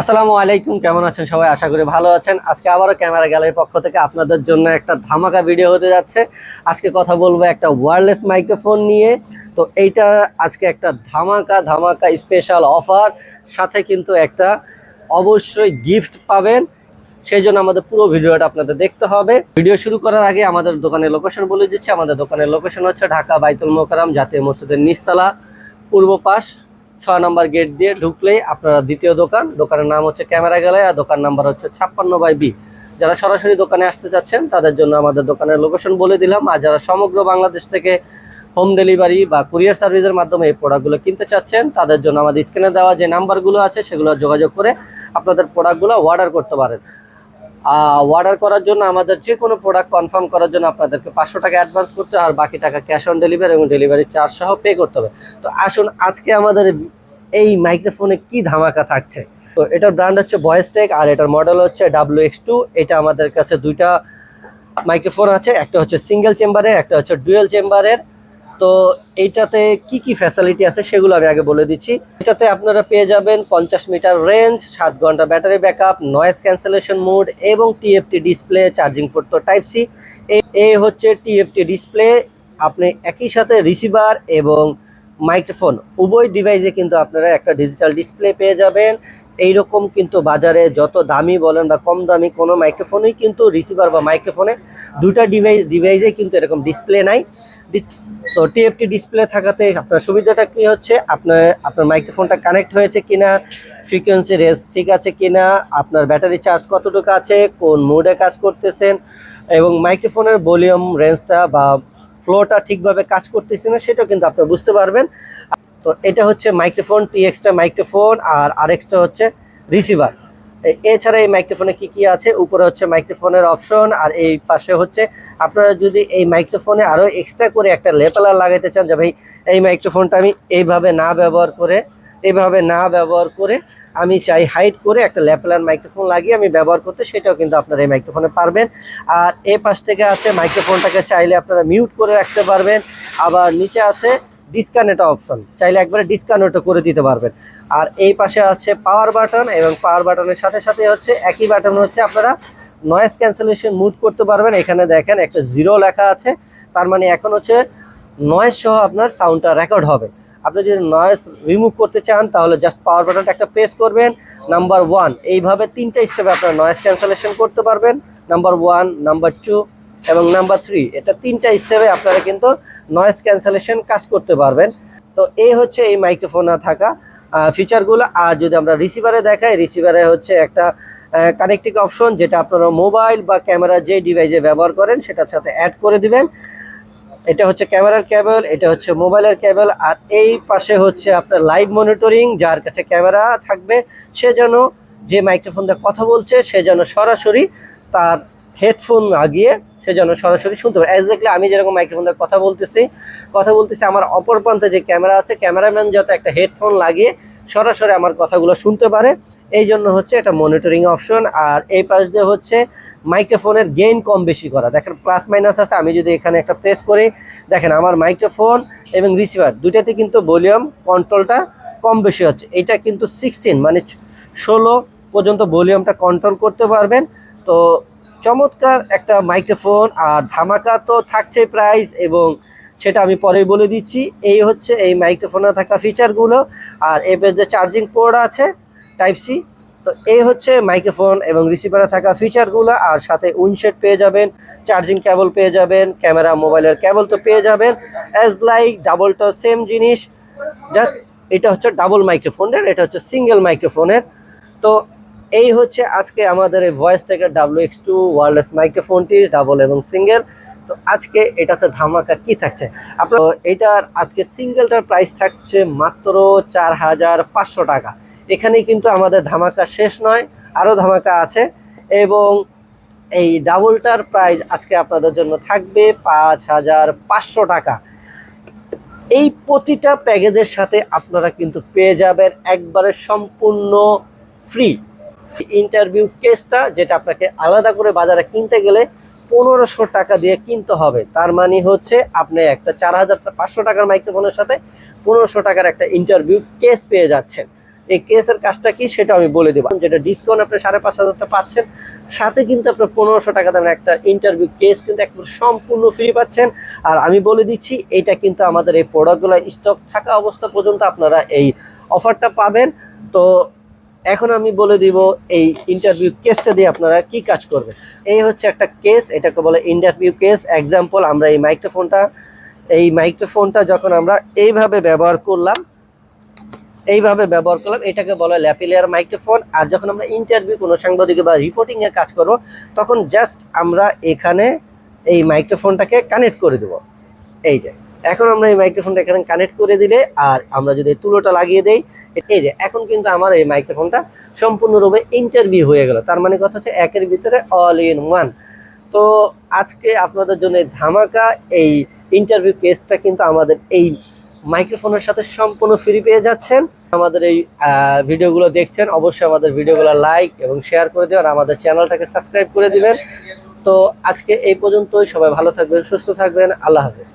আসসালামু আলাইকুম, কেমন আছেন সবাই? আশা করি ভালো আছেন। আজকে আবারও ক্যামেরা গ্যালারির পক্ষ থেকে আপনাদের জন্য একটা ধামাকা ভিডিও হতে যাচ্ছে। আজকে কথা বলব একটা ওয়্যারলেস মাইক্রোফোন নিয়ে। তো এইটা আজকে একটা ধামাকা ধামাকা স্পেশাল অফার সাথে কিন্তু একটা অবশ্যই গিফট পাবেন। সেই জন্য আমাদের পুরো ভিডিওটা আপনাদের দেখতে হবে। ভিডিও শুরু করার আগে আমাদের দোকানের লোকেশন বলে দিচ্ছি। আমাদের দোকানের লোকেশন হচ্ছে ঢাকা বাইতুল মোকারাম জাতীয় মসজিদের নিচতলা, পূর্ব পাশ। ছয় নম্বর গেট দিয়ে ঢুকলেই আপনারা দ্বিতীয় দোকান। দোকানের নাম হচ্ছে ক্যামেরা গ্যালারি আর দোকান নাম্বার হচ্ছে ছাপ্পান্ন বাই বি। যারা সরাসরি দোকানে আসতে চাচ্ছেন, তাদের জন্য আমাদের দোকানের লোকেশন বলে দিলাম। আর যারা সমগ্র বাংলাদেশ থেকে হোম ডেলিভারি বা কুরিয়ার সার্ভিসের মাধ্যমে এই প্রোডাক্টগুলো কিনতে চাচ্ছেন, তাদের জন্য আমাদের স্ক্রিনে দেওয়া যে নাম্বারগুলো আছে, সেগুলো যোগাযোগ করে আপনাদের প্রোডাক্টগুলো অর্ডার করতে পারেন। অর্ডার করার জন্য আমাদের যে কোনো প্রোডাক্ট কনফার্ম করার জন্য আপনাদেরকে পাঁচশো টাকা অ্যাডভান্স করতে আর বাকি টাকা ক্যাশ অন ডেলিভারি এবং ডেলিভারি চার্জ সহ পে করতে হবে। তো আসুন, আজকে আমাদের এই মাইক্রোফোনে কি ধামাকা থাকছে? তো এটার ব্র্যান্ড হচ্ছে ভয়েস টেক আর এটার মডেল হচ্ছে ডাব্লু এক্স টু এটা আমাদের কাছে দুইটা মাইক্রোফোন আছে, একটা হচ্ছে সিঙ্গেল চেম্বারের একটা হচ্ছে ডুয়েল চেম্বারের তো এইটাতে কি কি ফ্যাসিলিটি আছে সেগুলো আমি আগে বলে দিচ্ছি। এটাতে আপনারা পেয়ে যাবেন পঞ্চাশ মিটার রেঞ্জ সাত ঘণ্টা battery backup noise cancellation mode এবং টিএফটি ডিসপ্লে চার্জিং পোর্ট তো টাইপ সি এ হচ্ছে টিএফটি ডিসপ্লে আপনি একই সাথে রিসিভার এবং মাইক্রোফোন উভয় ডিভাইসে কিন্তু আপনারা একটা ডিজিটাল ডিসপ্লে পেয়ে যাবেন। এইরকম কিন্তু বাজারে যত দামি বলেন বা কম দামি কোনো মাইক্রোফোনেই কিন্তু রিসিভার বা মাইক্রোফোনে দুটা ডিভাইস ডিভাইসে কিন্তু এরকম ডিসপ্লে নাই। তো টিএফটি ডিসপ্লে থাকাতে আপনার সুবিধাটা কি হচ্ছে? আপনার আপনার মাইক্রোফোনটা কানেক্ট হয়েছে কিনা? ফ্রিকোয়েন্সি রেঞ্জ ঠিক আছে কিনা? আপনার ব্যাটারি চার্জ কতটুকু আছে? কোন মোডে কাজ করতেছেন? এবং মাইক্রোফোনের ভলিউম রেঞ্জটা বা ফ্লোটা ঠিকভাবে কাজ করতেছে না, সেটাও কিন্তু আপনি বুঝতে পারবেন। তো এটা হচ্ছে মাইক্রোফোন টি এক্সটা মাইক্রোফোন আর আরেকটা হচ্ছে রিসিভার এছাড়া এই মাইক্রোফোনে কি কি আছে? উপরে হচ্ছে মাইক্রোফোনের অপশন আর এই পাশে হচ্ছে আপনারা যদি এই মাইক্রোফোনে আরও এক্সট্রা করে একটা লেপালার লাগাইতে চান, যে ভাই এই মাইক্রোফোনটা আমি এইভাবে না ব্যবহার করে, এইভাবে না ব্যবহার করে আমি চাই হাইট করে একটা ল্যাপেলার মাইক্রোফোন লাগিয়ে আমি ব্যবহার করতে, সেটাও কিন্তু আপনারা এই মাইক্রোফোনে পারবেন। আর এই পাশ থেকে আছে মাইক্রোফোনটাকে চাইলে আপনারা মিউট করে রাখতে পারবেন। আবার নিচে আছে ডিসকানেক্ট অপশন চাইলে একবারে ডিসকানেক্টও করে দিতে পারবেন। আর এই পাশে আছে পাওয়ার বাটন এবং পাওয়ার বাটনের সাথে সাথে হচ্ছে একই বাটন হচ্ছে আপনারা নয়েজ ক্যান্সেলেশন মুড করতে পারবেন। এখানে দেখেন একটা জিরো লেখা আছে। তার মানে এখন হচ্ছে নয়েজ সহ আপনার সাউন্ডটা রেকর্ড হবে। আপনি যদি নয়েজ রিমুভ করতে চান, তাহলে জাস্ট পাওয়ার বাটনটা একটা প্রেস করবেন। নাম্বার ওয়ান এইভাবে তিনটা স্টেপে আপনার নয়েজ ক্যান্সেলেশন করতে পারবেন। নাম্বার ওয়ান নাম্বার টু এবং নাম্বার থ্রি এটা তিনটা স্টেপে আপনারা কিন্তু নয়েজ ক্যান্সেলেশন কাজ করতে পারবেন। তো এই হচ্ছে এই মাইক্রোফোনে থাকা ফিচারগুলো আর যদি আমরা রিসিভারে দেখাই রিসিভারে হচ্ছে একটা কানেক্টিং অপশন যেটা আপনারা মোবাইল বা ক্যামেরা যে ডিভাইসে ব্যবহার করেন, সেটার সাথে অ্যাড করে দিবেন। এটা হচ্ছে ক্যামেরার কেবল এটা হচ্ছে মোবাইলের কেবল আর এই পাশে হচ্ছে আপনার লাইভ মনিটরিং যার কাছে ক্যামেরা থাকবে, সে যেন যে মাইক্রোফোন দিয়ে কথা বলছে, সে যেন সরাসরি তার হেডফোন লাগিয়ে সে যেন সরাসরি শুনতে পারে। এক্স্যাক্টলি আমি যেরকম মাইক্রোফোন দিয়ে কথা বলতেছি কথা বলতেছি, আমার অপর প্রান্তে যে ক্যামেরা আছে ক্যামেরাম্যান যাতে একটা হেডফোন লাগিয়ে সরাসরি আমার কথাগুলো শুনতে পারে। এই জন্য হচ্ছে এটা মনিটরিং অপশন আর এই পাশ দিয়ে হচ্ছে মাইক্রোফোনের গেইন কম বেশি করা। দেখেন প্লাস মাইনাস আছে, আমি যদি এখানে একটা প্রেস করি, দেখেন আমার মাইক্রোফোন এবং রিসিভার দুইটাতে কিন্তু ভলিউম কন্ট্রোলটা কম বেশি হচ্ছে। এটা কিন্তু সিক্সটিন মানে ষোলো পর্যন্ত ভলিউমটা কন্ট্রোল করতে পারবেন। তো চমৎকার একটা মাইক্রোফোন, আর ধামাকা তো থাকছে প্রাইস এবং সেটা আমি পরেই বলে দিচ্ছি, এই হচ্ছে এই মাইক্রোফোনে থাকা ফিচারগুলো আর এর যে চার্জিং পোর্ট আছে টাইপ সি তো এই হচ্ছে মাইক্রোফোন এবং রিসিভারে থাকা ফিচারগুলো আর সাথে উইনশেড পেয়ে যাবেন চার্জিং কেবল পেয়ে যাবেন ক্যামেরা মোবাইলের কেবল তো পেয়ে যাবেন অ্যাজ লাইক ডাবল ডাবলটা সেম জিনিস জাস্ট এটা হচ্ছে ডাবল মাইক্রোফোনের এটা হচ্ছে সিঙ্গেল মাইক্রোফোনের তো এই হচ্ছে আজকে আমাদের এই ভয়েস টেকের ডাব্লিউ এক্স টু ওয়ারলেস মাইক্রোফোনটি ডাবল এবং সিঙ্গেল তো আজকে এটাতে ধামাকা কি থাকছে? আপনার এটার আজকে সিঙ্গেলটার প্রাইস থাকছে মাত্র চার হাজার পাঁচশো টাকা। এখানেই কিন্তু আমাদের ধামাকা শেষ নয়, আরও ধামাকা আছে। এবং এই ডাবলটার প্রাইস আজকে আপনাদের জন্য থাকবে পাঁচ হাজার পাঁচশো টাকা। এই প্রতিটা প্যাকেজের সাথে আপনারা কিন্তু পেয়ে যাবেন একবারে সম্পূর্ণ ফ্রি ইন্টারভিউ কেসটা, যেটা আপনাকে আলাদা করে বাজারে কিনতে গেলে পনেরোশো টাকা দিয়ে কিনতে হবে। তার মানে হচ্ছে আপনি একটা চার হাজার পাঁচশো টাকার মাইক্রোফোনের সাথে পনেরোশো টাকার একটা ইন্টারভিউ কেস পেয়ে যাচ্ছেন। এই কেসের কাজটা কি সেটা আমি বলে দেবো। যেটা ডিসকাউন্ট আপনি সাড়ে পাঁচ হাজারটা পাচ্ছেন, সাথে কিন্তু আপনার পনেরোশো টাকা দামের একটা ইন্টারভিউ কেস কিন্তু একবার সম্পূর্ণ ফ্রি পাচ্ছেন। আর আমি বলে দিচ্ছি, এটা কিন্তু আমাদের এই প্রোডাক্টগুলো স্টক থাকা অবস্থা পর্যন্ত আপনারা এই অফারটা পাবেন। তো এখন আমি বলে দিব এই ইন্টারভিউ কেসটা দিয়ে আপনারা কি কাজ করবেন। এই হচ্ছে একটা কেস এটাকে বলে ইন্টারভিউ কেস এক্সাম্পল আমরা এই মাইক্রোফোনটা এই মাইক্রোফোনটা যখন আমরা এইভাবে ব্যবহার করলাম, এইভাবে ব্যবহার করলাম, এটাকে বলে ল্যাপিলিয়ার মাইক্রোফোন আর যখন আমরা ইন্টারভিউ কোনো সাংবাদিক বা রিপোর্টিং এর কাজ করব, তখন জাস্ট আমরা এখানে এই মাইক্রোফোনটাকে কানেক্ট করে দেব। এই যে। এখন আমরা এই মাইক্রোফোনটা এখানে কানেক্ট করে দিলে আর আমরা যদি তুলোটা লাগিয়ে দেই, এই যে, এখন কিন্তু আমার এই মাইক্রোফোনটা সম্পূর্ণরূপে ইন্টারভিউ হয়ে গেল। তার মানে কথা হচ্ছে একের ভিতরে অল ইন ওয়ান তো আজকে আপনাদের জন্য ধামাকা এই ইন্টারভিউ কেসটা কিন্তু আমাদের এই মাইক্রোফোনের সাথে সম্পূর্ণ ফ্রি পেয়ে যাচ্ছেন। আমাদের এই ভিডিওগুলো দেখছেন, অবশ্যই আমাদের ভিডিওগুলো লাইক এবং শেয়ার করে দেবেন আমাদের চ্যানেলটাকে সাবস্ক্রাইব করে দিবেন। তো আজকে এই পর্যন্তই, সবাই ভালো থাকবেন, সুস্থ থাকবেন, আল্লাহ হাফেজ।